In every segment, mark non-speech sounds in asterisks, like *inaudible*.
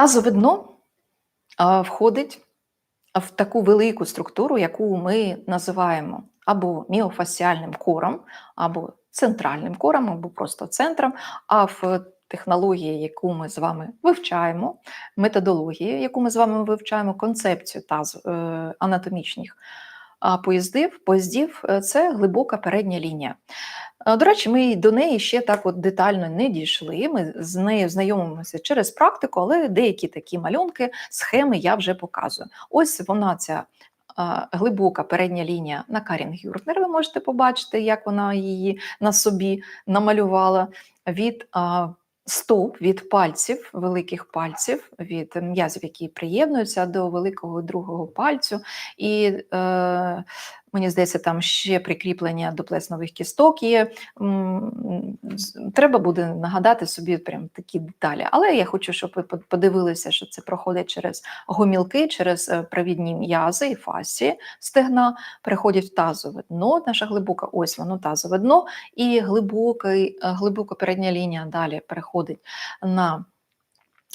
Тазове дно входить в таку велику структуру, яку ми називаємо або міофасіальним кором, або центральним кором, або просто центром. А в технології, яку ми з вами вивчаємо, методології, яку ми з вами вивчаємо, концепцію таз е, анатомічних поїздів, поїздів е, це глибока передня лінія. Е, До речі, ми до неї ще так от детально не дійшли. Ми з нею знайомимося через практику, але деякі такі малюнки, схеми я вже показую. Ось вона ця глибока передня лінія на Карін Гюртнер. Ви можете побачити, як вона її на собі намалювала від стоп, від пальців, великих пальців, від м'язів, які приєднуються до великого другого пальцю. І е, Мені здається, там ще прикріплення до плеснових кісток є. Треба буде нагадати собі прям такі деталі. Але я хочу, щоб ви подивилися, що це проходить через гомілки, через е, провідні м'язи і фасі стегна, переходять в тазове дно, наша глибока, ось воно тазове дно, і е, глибока передня лінія далі переходить на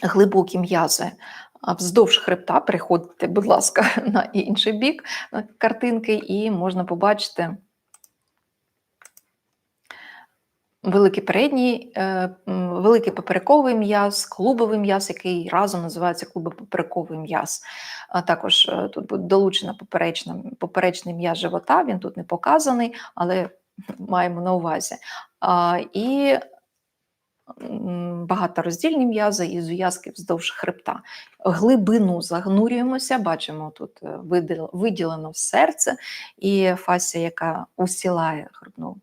глибокі м'язи вздовж хребта, переходьте, будь ласка, *laughs* на інший бік картинки, і можна побачити великий передній, е, великий поперековий м'яз, клубовий м'яз, який разом називається клубопоперековий м'яз. Також е, тут буде долучено поперечний м'яз живота, він тут не показаний, але *laughs* маємо на увазі. І багатороздільні м'язи і зв'язки вздовж хребта. Глибину загнурюємося, бачимо, тут е, виділено серце і фасія, яка усілає грудну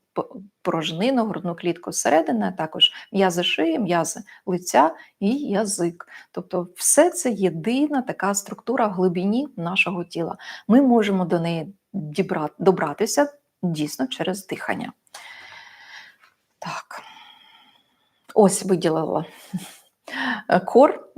порожнину, грудну клітку зсередини, а також м'язи шиї, м'язи лиця і язик. Тобто, все це єдина така структура в глибині нашого тіла. Ми можемо до неї добратися дійсно через дихання. Так. Ось виділила кор,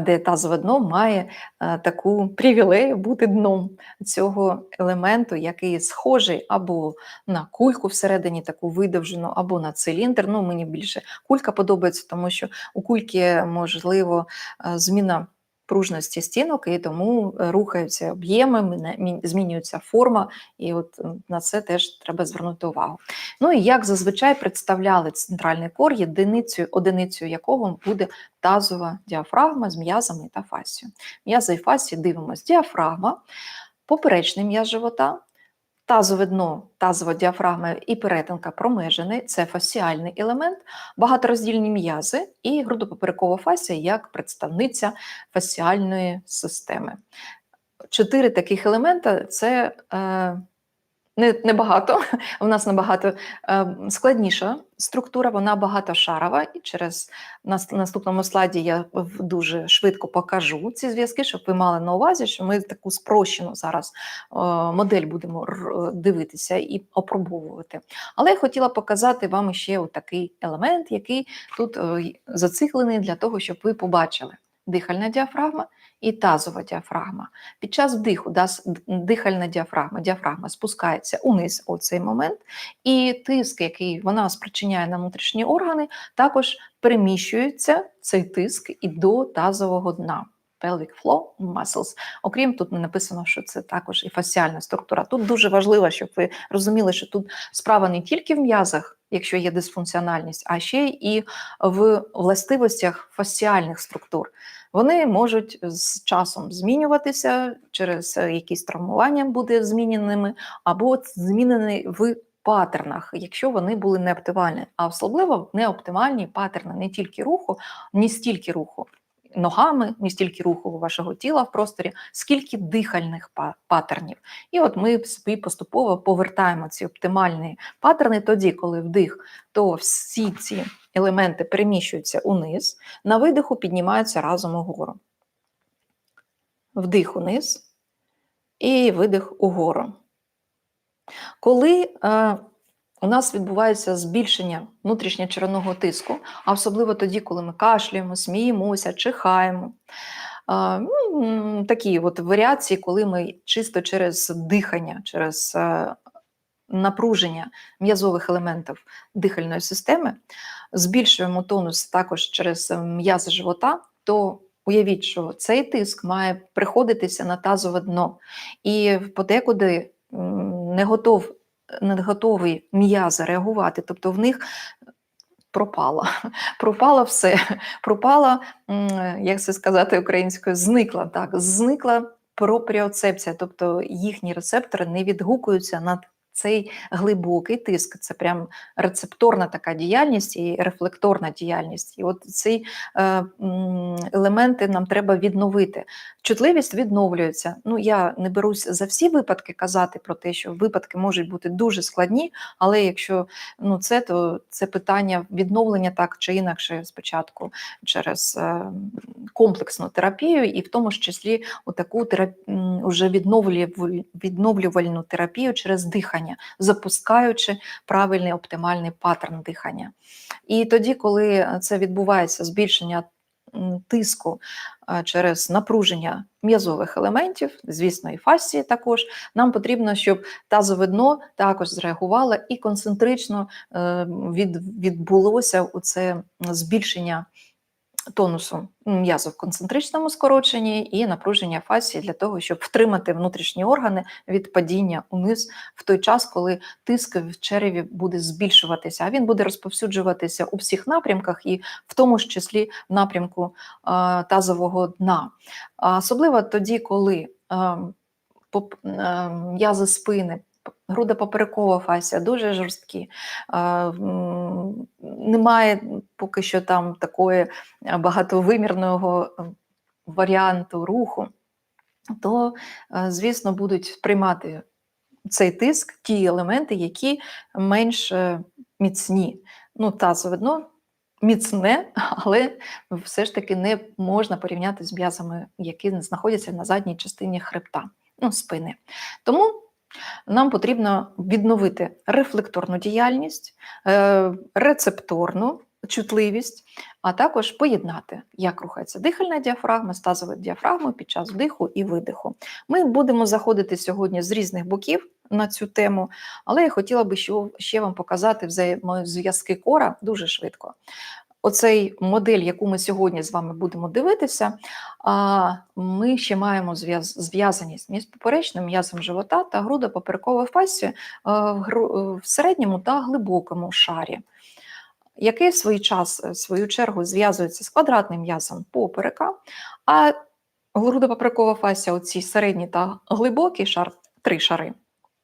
де тазове дно має таку привілею бути дном цього елементу, який схожий або на кульку всередині, таку видовжену, або на циліндр. Ну, Мені більше кулька подобається, тому що у кульки можливо зміна пружності стінок, і тому е, рухаються об'єми, змінюється форма, і от на це теж треба звернути увагу. Ну і як зазвичай представляли центральний кор, єдиницю, одиницею якого буде тазова діафрагма з м'язами та фасією. М'язи і фасі дивимося діафрагма, поперечний м'яз живота, Тазове дно, тазова діафрагма і перетинка промежини це фасіальний елемент, багатороздільні м'язи і грудопоперекова фасія як представниця фасіальної системи. Чотири таких елемента це е, Небагато, *laughs* у нас набагато е, складніша структура, вона багатошарова, і через на наступному слайді я дуже швидко покажу ці зв'язки, щоб ви мали на увазі, що ми таку спрощену зараз е, модель будемо дивитися і опробовувати. Але я хотіла показати вам ще такий елемент, який тут е, зациклений для того, щоб ви побачили дихальна діафрагма і тазова діафрагма. Під час вдиху дихальна діафрагма діафрагма спускається униз у цей момент, і тиск, який вона спричиняє на внутрішні органи, також переміщується цей тиск і до тазового дна. Pelvic floor muscles. Окрім тут не написано, що це також і фасіальна структура. Тут дуже важливо, щоб ви розуміли, що тут справа не тільки в м'язах, якщо є дисфункціональність, а ще і в властивостях фасіальних структур. Вони можуть з часом змінюватися через якісь травмування буде зміненими, або змінені в паттернах, якщо вони були не оптимальні, а особливо неоптимальні паттерни не тільки руху, не стільки руху. Ногами, не стільки руху вашого тіла в просторі, скільки дихальних паттернів. І от ми собі поступово повертаємо ці оптимальні паттерни тоді, коли вдих, то всі ці елементи переміщуються униз, на видиху піднімаються разом угору. Вдих униз і видих угору. Коли е, у нас відбувається збільшення внутрішньочеревного тиску, а особливо тоді, коли ми кашлюємо, сміємося, чихаємо. Ну, такі от варіації, коли ми чисто через дихання, через е, напруження м'язових елементів дихальної системи, збільшуємо тонус також через м'язи живота, то Уявіть, що цей тиск має приходитися на тазове дно, і подекуди не готов, не готові м'язи реагувати, тобто в них пропала. *laughs* пропало все, пропала, як це сказати українською, зникла так, зникла пропріоцепція, тобто їхні рецептори не відгукуються на цей глибокий тиск. Це прям рецепторна така діяльність і рефлекторна діяльність. І от ці е, елементи нам треба відновити. Чутливість відновлюється. Ну, я не берусь за всі випадки казати про те, що випадки можуть бути дуже складні, але якщо ну, це, то це питання відновлення так чи інакше спочатку через е, комплексну терапію, і в тому ж числі таку терап... м, уже відновлюваль- відновлювальну терапію через дихання, запускаючи правильний оптимальний паттерн дихання. І тоді, коли це відбувається збільшення тиску е, через напруження м'язових елементів, звісно, і фасції також, нам потрібно, щоб тазове дно також зреагувало і концентрично е, відбулося у це збільшення тонусу м'язу в концентричному скороченні і напруження фасції для того, щоб втримати внутрішні органи від падіння униз в той час, коли тиск в череві буде збільшуватися, а він буде розповсюджуватися у всіх напрямках, і в тому ж числі в напрямку тазового дна. Особливо тоді, коли м'язи спини. Грудопоперекова фасія дуже жорсткі. Немає поки що там такої е, багатовимірного е, варіанту руху, то, е, звісно, будуть приймати цей тиск ті елементи, які менш міцні. Ну, тазове дно міцне, *laughs* але все ж таки не можна порівняти з м'язами, які знаходяться на задній частині хребта, ну, спини. Тому нам потрібно відновити рефлекторну діяльність, рецепторну чутливість, а також поєднати, як рухається дихальна діафрагма з тазовою діафрагмою під час вдиху і видиху. Ми будемо заходити сьогодні з різних боків на цю тему, але я хотіла би ще- вам показати взаємозв'язки кора дуже швидко. Оцей модель, яку ми сьогодні з вами будемо дивитися, ми ще маємо зв'язаність між поперечним м'язом живота та грудопоперековою фасцією е, в гру- е, в середньому та глибокому шарі, який в свій час, е, в свою чергу, зв'язується з квадратним м'язом поперека, а грудопоперекова фасція, оці середній та глибокий шар, три шари.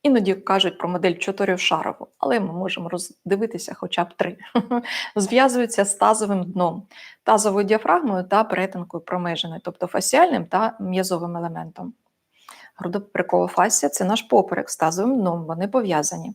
Іноді кажуть про модель чотирьохшарову, але ми можемо роздивитися хоча б три. *laughs* Зв'язуються з тазовим дном, тазовою діафрагмою та перетинкою промежини, тобто фасіальним та м'язовим елементом. Грудопоперекова фасція – це наш поперек з тазовим дном, вони пов'язані.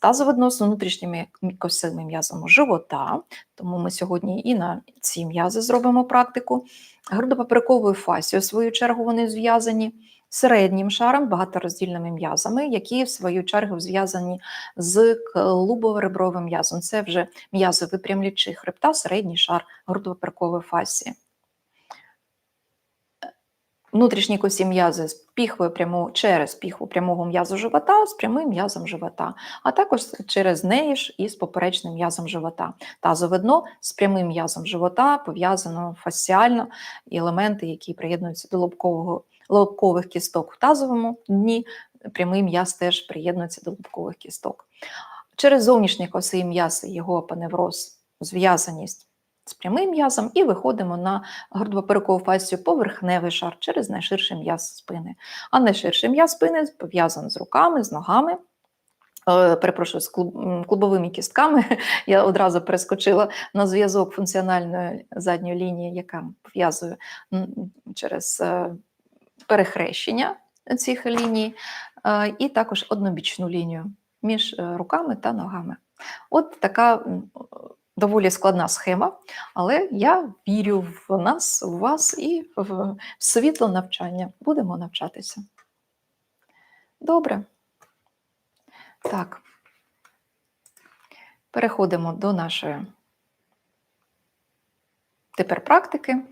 Тазове дно з внутрішніми косими м'язами живота, тому ми сьогодні і на ці м'язи зробимо практику. Грудопоперековою фасцією, в свою чергу, вони зв'язані середнім шаром, багатороздільними м'язами, які в свою чергу зв'язані з клубово-ребровим м'язом. Це вже м'язи випрямлячі хребта, середній шар грудопоперекової фасції. Внутрішні косі м'язи з піхвою прямо, через піхву прямого м'язу живота з прямим м'язом живота, а також через неї ж і з поперечним м'язом живота. Тазове дно з прямим м'язом живота пов'язано фасціально елементи, які приєднуються до лобкового, лобкових кісток в тазовому дні. Прямий м'яз теж приєднується до лобкових кісток. Через зовнішні коси м'яз його апоневроз, зв'язаність з прямим м'язом і виходимо на грудопоперекову фасцію поверхневий шар через найширший м'яз спини. А найширший м'яз спини пов'язаний з руками, з ногами. е, Перепрошую, з клубовими кістками. *laughs* Я одразу перескочила на зв'язок функціональної задньої лінії, яка пов'язує через е, перехрещення цих ліній, е, і також однобічну лінію між руками та ногами. От така доволі складна схема, але я вірю в нас, у вас і в світло навчання. Будемо навчатися. Добре. Так. Переходимо до нашої тепер практики.